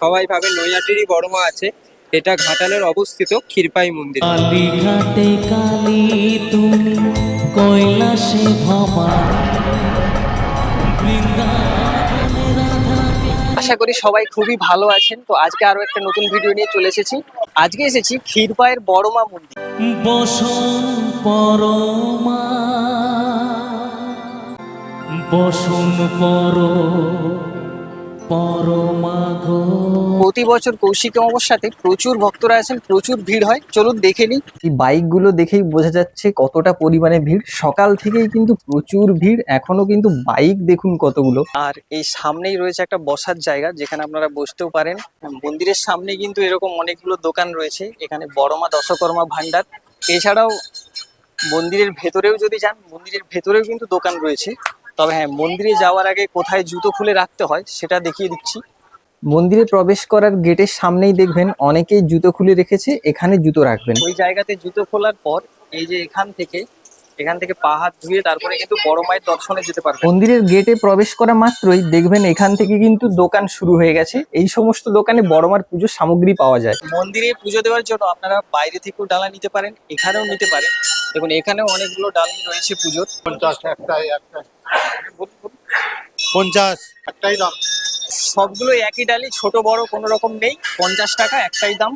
সবাই ভাবে নৈয়াটিরই বড় মা আছে। এটা ঘাটালের অবস্থিত ক্ষীরপাই মন্দির। কালীঘাটে কালী তুমি কৈলাসে ভবা আশা করি সবাই খুবই ভালো আছেন। তো আজকে আরও একটা নতুন ভিডিও নিয়ে চলে এসেছি। আজকে এসেছি ক্ষীরপায়ের বড়মা মন্দির। বসন পরমা। বসন পর পরমা প্রতি বছর কৌশিক অমাবস্যাতে প্রচুর ভক্তরা আসেন প্রচুর ভিড় হয়। চলুন দেখে নিই। এই বাইকগুলো দেখেই বোঝা যাচ্ছে কতটা পরিমাণে ভিড়। সকাল থেকেই কিন্তু প্রচুর ভিড়। এখনও কিন্তু বাইক দেখুন কতগুলো। আর এই সামনেই রয়েছে একটা বসার জায়গা যেখানে আপনারা বসতেও পারেন। মন্দিরের সামনে কিন্তু এরকম অনেকগুলো দোকান রয়েছে এখানে বড়মা দশকর্মা ভান্ডার এছাড়াও মন্দিরের ভেতরেও যদি যান মন্দিরের ভেতরেও কিন্তু দোকান রয়েছে। তবে হ্যাঁ মন্দিরে যাওয়ার আগে কোথায় জুতো খুলে রাখতে হয় সেটা দেখিয়ে দিচ্ছি। মন্দিরে প্রবেশ করার গেটের সামনেই দেখবেন অনেকেই জুতো খুলে রেখেছে এখানে জুতো রাখবেন। ওই জায়গাতে জুতো খোলার পর এই যে এখান থেকে এখান থেকে পা হাত ধুয়ে তারপরে কিন্তু বড় মায়ের দর্শনে যেতে পারবেন। মন্দিরের গেটে প্রবেশ করা মাত্রই দেখবেন এখান থেকে কিন্তু দোকান শুরু হয়ে গেছে। এই সমস্ত দোকানে বড়মার পুজোর সামগ্রী পাওয়া যায়। মন্দিরে পুজো দেওয়ার জন্য আপনারা বাইরে থেকেও ডালা নিতে পারেন এখানেও নিতে পারেন। দেখুন এখানেও অনেকগুলো ডালি রয়েছে পুজোর। পঞ্চাশ একটাই একটাই। পঞ্চাশ একটাই দাম। সবগুলো একই ডালি ছোট বড় কোনো রকম নেই। পঞ্চাশ টাকা একটাই দাম।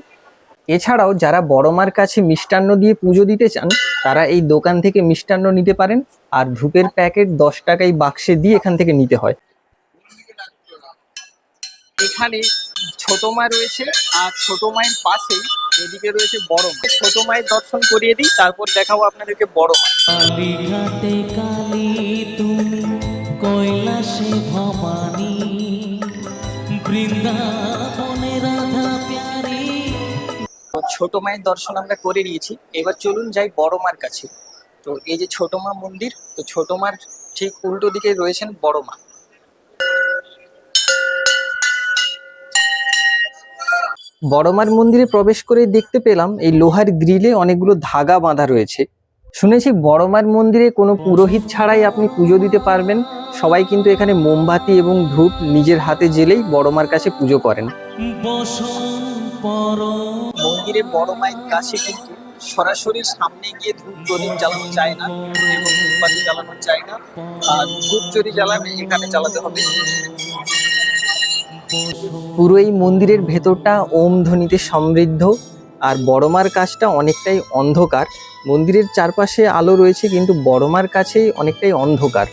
এছাড়াও যারা বড়মার কাছে মিষ্টান্ন দিয়ে পুজো দিতে চান তারা এই দোকান থেকে মিষ্টান্ন নিতে পারেন। আর ধূপের প্যাকেট দশ টাকাই বাক্সে দিয়ে এখান থেকে নিতে হয়। এখানে ছোট মা রয়েছে আর ছোট মায়ের পাশেই এদিকে রয়েছে বড় মা। ছোট মায়ের দর্শন করিয়ে দিই তারপর দেখাবো আপনাদেরকে বড় মা। কালী তুমি কৈলাসে ভবানী ছোট মায়ের দর্শন আমরা করে নিয়েছি। এবার চলুন যাই বড় মার কাছে। তো এই যে ছোট মা মন্দির, তো ছোট মার ঠিক উল্টো দিকে রয়েছেন বড় মা। বড়মার মন্দিরে প্রবেশ করে দেখতে পেলাম, এই লোহার গ্রিলে অনেকগুলো ধাগা বাঁধা রয়েছে। শুনেছি বড় বড়মার মন্দিরে কোনো পুরোহিত ছাড়াই আপনি পুজো দিতে পারবেন। সবাই কিন্তু এখানে মোমবাতি এবং ধূপ নিজের হাতে জেলেই বড়মার কাছে পুজো করেন। মন্দিরে বড় মায়ের কাছে কিন্তু সরাসরি সামনে গিয়ে ধূপ প্রদীপ জ্বালানো যায় না এবং ধূপবাতি জ্বালানো যায় না। আর ধূপ যদি জ্বালাবে এখানে জ্বালাতে হবে। পুরো এই মন্দিরের ভেতরটা ওম ধ্বনিতে সমৃদ্ধ। আর বড়মার কাছটা অনেকটাই অন্ধকার। মন্দিরের চারপাশে আলো রয়েছে কিন্তু বড়মার কাছেই অনেকটাই অন্ধকার।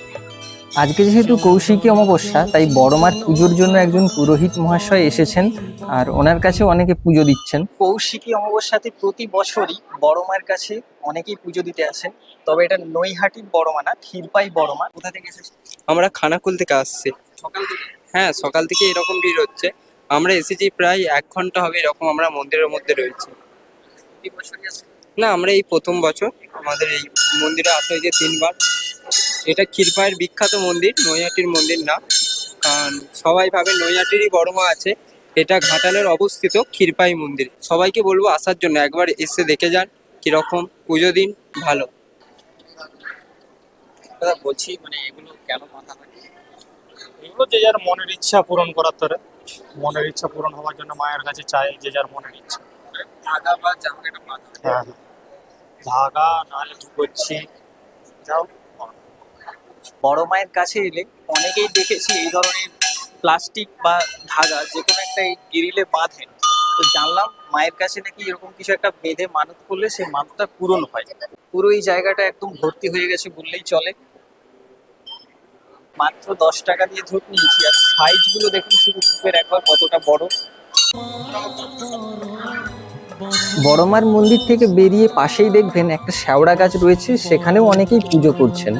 আজকে যেহেতু কৌশিকী অমাবস্যা তাই বড়মার পুজোর জন্য একজন পুরোহিত মহাশয় এসেছেন আর ওনার কাছে অনেকে পুজো দিচ্ছেন। কৌশিকী অমাবস্যাতে প্রতি বছরই বড় মায়ের কাছে অনেকেই পুজো দিতে আসেন। তবে এটা নৈহাটির বড় মা না ক্ষীরপাই বড় মা কোথা থেকে এসেছে আমরা খানাকুল থেকে আসছি। সকাল থেকে? হ্যাঁ সকাল থেকে এরকম ভিড় হচ্ছে। আমরা এসেছি প্রায় এক ঘণ্টা হবে এরকম আমরা মন্দিরের মধ্যে রয়েছি। না আমরা এই প্রথম বছর। আমাদের এই মন্দিরে আসা হয়েছে তিনবার। এটা ক্ষীরপায়ের বিখ্যাত মন্দির নৈহাটির মন্দির না। কারণ সবাই ভাবে নৈহাটিরই বড় মা আছে। এটা ঘাটালের অবস্থিত ক্ষীরপাই মন্দির। সবাইকে বলব আসার জন্য একবার এসে দেখে যান কীরকম পুজো দিন ভালো। দাদা বলছি মানে এগুলো কেন মাথা এগুলো যে যার মনের ইচ্ছা পূরণ করার তরে। মনের ইচ্ছা পূরণ হওয়ার জন্য মায়ের কাছে চাই যে যার মনের ইচ্ছা। ধাগা হ্যাঁ ধাগা নাহলে যাও। বড় মায়ের কাছে এলে অনেকেই দেখেছি এই ধরনের প্লাস্টিক বা ধাগা যে কোনো একটা এই গিরিলে বাঁধেন তো জানলাম মায়ের কাছে নাকি এরকম কিছু একটা বেঁধে মানত করলে সেই মানতটা পূরণ হয়। পুরো এই জায়গাটা একদম ভর্তি হয়ে গেছে বললেই চলে। মাত্র দশ টাকা দিয়ে ধূপ নিয়েছি আর সাইজগুলো দেখুন শুধু ধূপের একবার কতটা বড়। বড়মার মন্দির থেকে বেরিয়ে পাশেই দেখবেন একটা শ্যাওড়া গাছ রয়েছে সেখানেও অনেকেই পুজো করছেন।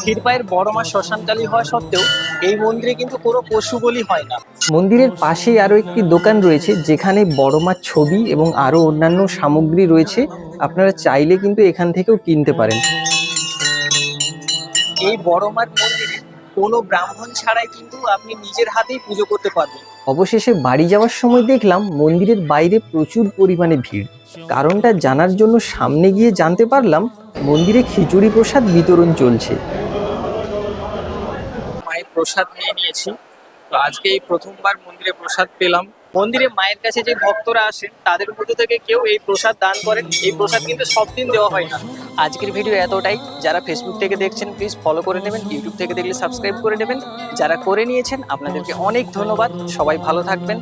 ক্ষীরপায়ের বড় মা শ্মশানকালী হওয়া সত্ত্বেও এই মন্দিরে কিন্তু কোনো পশু বলি হয় না। মন্দিরের পাশেই আরও একটি দোকান রয়েছে যেখানে বড়মার ছবি এবং আরও অন্যান্য সামগ্রী রয়েছে আপনারা চাইলে কিন্তু এখান থেকেও কিনতে পারেন। এই বড় মার মন্দিরে কোনো ব্রাহ্মণ ছাড়াই কিন্তু আপনি নিজের হাতেই পুজো করতে পারবেন। অবশেষে বাড়ি যাওয়ার সময় দেখলাম মন্দিরের বাইরে প্রচুর পরিমাণে ভিড়। কারণটা জানার জন্য সামনে গিয়ে জানতে পারলাম মন্দিরে খিচুড়ি প্রসাদ বিতরণ চলছে। মায়ের প্রসাদ নিয়ে নিয়েছি। তো আজকে এই প্রথমবার মন্দিরে প্রসাদ পেলাম। মন্দিরে মায়ের কাছে যে ভক্তরা আসেন, তাদের মধ্যে থেকে কেউ এই প্রসাদ দান করেন। এই প্রসাদ কিন্তু সব দিন দেওয়া হয় না। আজকের ভিডিও এতটাই। যারা ফেসবুক থেকে দেখছেন প্লিজ ফলো করে নেবেন। ইউটিউব থেকে দেখলে সাবস্ক্রাইব করে নেবেন। যারা করে নিয়েছেন, আপনাদেরকে অনেক ধন্যবাদ। সবাই ভালো থাকবেন।